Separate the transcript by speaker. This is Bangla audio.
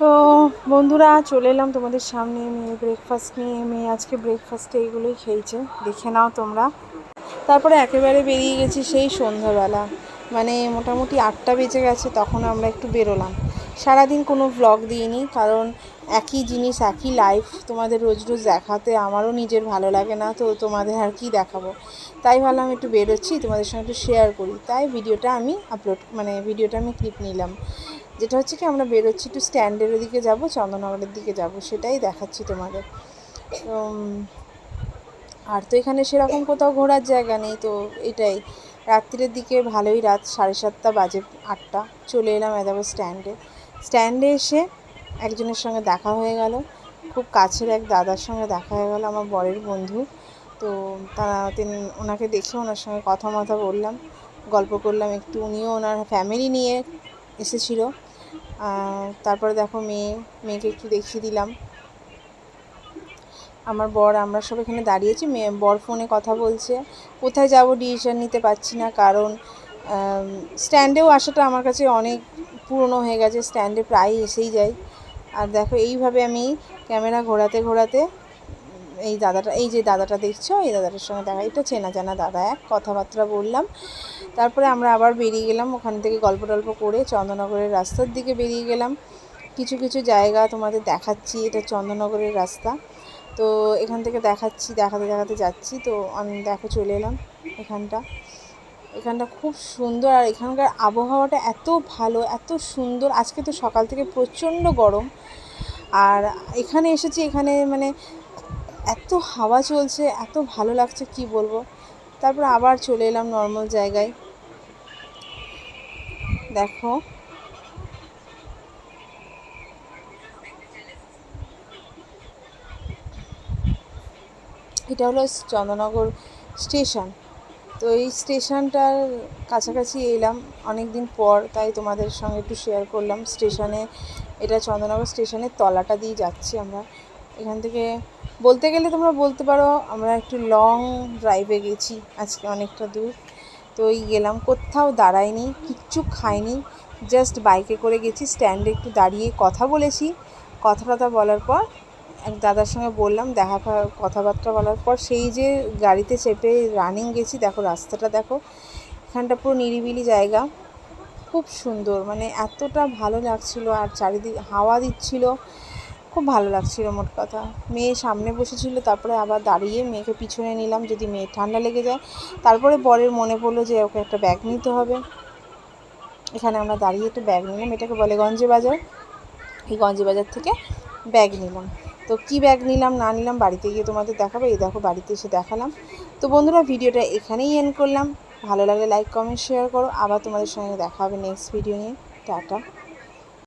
Speaker 1: তো বন্ধুরা, চলে এলাম তোমাদের সামনে। মেয়ে ব্রেকফাস্ট নিয়ে, মেয়ে আজকে ব্রেকফাস্টে এগুলোই খেয়েছে। দেখে নাও তোমরা। তারপরে একেবারে বেরিয়ে গেছি সেই সন্ধ্যাবেলা। মানে মোটামুটি আটটা বেজে গেছে, তখন আমরা একটু বেরোলাম। সারাদিন কোনো ভ্লগ দিইনি, কারণ একই জিনিস, একই লাইফ তোমাদের রোজ রোজ দেখাতে আমারও নিজের ভালো লাগে না, তো তোমাদের আর কি দেখাবো? তাই ভাবলাম একটু বেরোচ্ছি, তোমাদের সঙ্গে একটু শেয়ার করি। তাই ভিডিওটা আমি আপলোড মানে ভিডিওটা আমি ক্লিপ নিলাম। যেটা হচ্ছে কি আমরা বেরোচ্ছি একটু স্ট্যান্ডের দিকে যাব চন্দননগরের দিকে যাব সেটাই দেখাচ্ছি তোমাদের। উম, আর তো এখানে সেরকম কোথাও ঘোরার জায়গা নেই তো এটাই। রাত্রির দিকে ভালোই রাত সাড়ে সাতটা বাজে আটটা চলে এলাম এদাবো স্ট্যান্ডে। স্ট্যান্ডে এসে একজনের সঙ্গে দেখা হয়ে গেল খুব কাছের এক দাদার সঙ্গে দেখা হয়ে গেল আমার বরের বন্ধু। তো তারা তিনি ওনাকে দেখে ওনার সঙ্গে কথা মথা বললাম গল্প করলাম একটু উনিও ওনার ফ্যামিলি নিয়ে এসেছিল। তারপরে দেখো মেয়ে, মেয়েকে একটু দেখিয়ে দিলাম। আমার বর, আমরা সব এখানে দাঁড়িয়েছি। মেয়ে, বর ফোনে কথা বলছে। কোথায় যাব ডিসিশন নিতে পারছি না, কারণ স্ট্যান্ডেও আসাটা আমার কাছে অনেক পুরনো হয়ে গেছে। স্ট্যান্ডে প্রায় এসেই যায়। আর দেখো, এইভাবে আমি ক্যামেরা ঘোরাতে ঘোরাতে এই দাদাটা, এই যে দাদাটা দেখছ, এই দাদাটার সঙ্গে দেখা, এটা চেনা জানা দাদা, এক কথাবার্তা বললাম। তারপরে আমরা আবার বেরিয়ে গেলাম, ওখান থেকে গল্প টল্প করে চন্দননগরের রাস্তার দিকে বেরিয়ে গেলাম। কিছু কিছু জায়গা তোমাদের দেখাচ্ছি, এটা চন্দননগরের রাস্তা। তো এখান থেকে দেখাচ্ছি, দেখাতে দেখাতে যাচ্ছি, তো আমি দেখো চলে এলাম এখানটা। এখানটা খুব সুন্দর, আর এখানকার আবহাওয়াটা এত ভালো, এত সুন্দর। আজকে তো সকাল থেকে প্রচণ্ড গরম। আর এখানে এসেছি, এখানে মানে এত হাওয়া চলছে, এত ভালো লাগছে, কি বলব? তারপর আবার চলে এলাম নর্মাল জায়গায়। দেখো। এটা হলো চন্দননগর স্টেশন। তো এই স্টেশনটার কাছাকাছি এলাম অনেক দিন পর, তাই তোমাদের সঙ্গে একটু শেয়ার করলাম। স্টেশনে, এটা চন্দননগর স্টেশনের তলাটা দিয়ে যাচ্ছি আমরা। এখান থেকে বলতে গেলে তোমরা বলতে পারো, আমরা একটু লং ড্রাইভে গেছি, আজকে অনেকটা দূর। তো এই গেলাম, কোথাও দাঁড়াইনি, কিচ্ছু খাইনি জাস্ট বাইকে করে গেছি স্ট্যান্ডে একটু দাঁড়িয়ে কথা বলেছি। কথা টথা বলার পর এক দাদার সঙ্গে বললাম, দেখা কথাবার্তা বলার পর সেই যে গাড়িতে চেপে রানিং গেছি, দেখো রাস্তাটা দেখো, এখানটা পুরো নিরিবিলি জায়গা। খুব সুন্দর মানে এতটা ভালো লাগছিল আর চারিদিক, হাওয়া দিচ্ছিল। খুব ভালো লাগছিল মোট কথা। মেয়ে সামনে বসেছিল, তারপরে আবার দাঁড়িয়ে মেয়েকে পিছনে নিলাম, যদি মেয়ে ঠান্ডা লেগে যায়। তারপরে বরের মনে পড়ল যে ওকে একটা ব্যাগ নিতে হবে। এখানে আমরা দাঁড়িয়ে একটু ব্যাগ নিলাম, এটাকে বলে গঞ্জে বাজার। এই গঞ্জে বাজার থেকে ব্যাগ নিলাম। তো কি ব্যাগ নিলাম, না নিলাম, বাড়িতে গিয়ে তোমাদের দেখাবো। এই দেখো, বাড়িতে এসে দেখালাম। তো বন্ধুরা, ভিডিওটা এখানেই এন্ড করলাম। ভালো লাগলে লাইক কমেন্ট শেয়ার করো। আবার তোমাদের সঙ্গে দেখা হবে নেক্সট ভিডিও নিয়ে। টাটা।